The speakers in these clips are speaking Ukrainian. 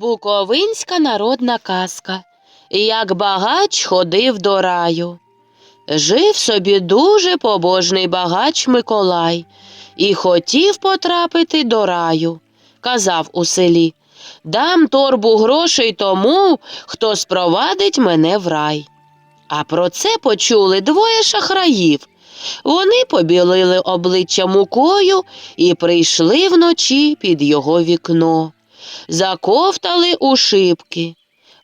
Буковинська народна казка. Як багач ходив до раю. Жив собі дуже побожний багач Миколай і хотів потрапити до раю. Казав у селі Дам торбу грошей тому, хто спровадить мене в рай. А про це почули двоє шахраїв. Вони побілили обличчя мукою і прийшли вночі під його вікно заковтали у шибки.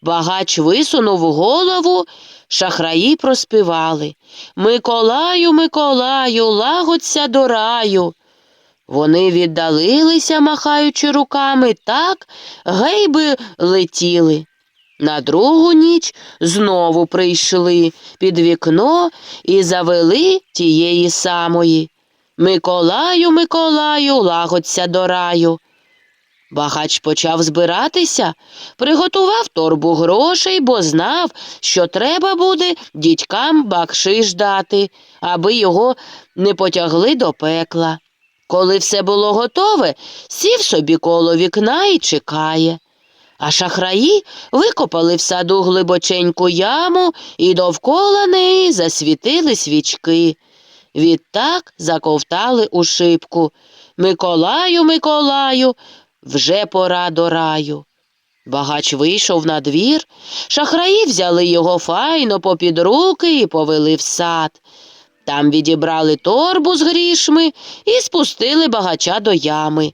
Багач висунув голову, шахраї проспівали Миколаю, Миколаю, лагодься до раю. Вони віддалилися, махаючи руками, так гейби летіли. На другу ніч знову прийшли під вікно і завели тієї самої. Миколаю, Миколаю, лагодься до раю. Багач почав збиратися, приготував торбу грошей, бо знав, що треба буде дідькам бакшиш дати, аби його не потягли до пекла. Коли все було готове, сів собі коло вікна і чекає. А шахраї викопали в саду глибоченьку яму і довкола неї засвітили свічки. Відтак заковтали у шибку. Миколаю, Миколаю, вже пора до раю. Багач вийшов на двір, шахраї взяли його файно попід руки і повели в сад. Там відібрали торбу з грішми і спустили багача до ями.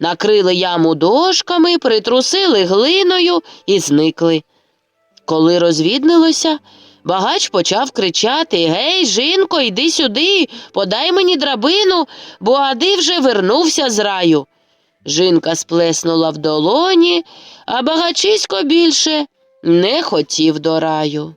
Накрили яму дошками, притрусили глиною і зникли. Коли розвіднилося, багач почав кричати Гей, жінко, йди сюди, подай мені драбину, бо Ади вже вернувся з раю. Жінка сплеснула в долоні, а багачисько більше не хотів до раю.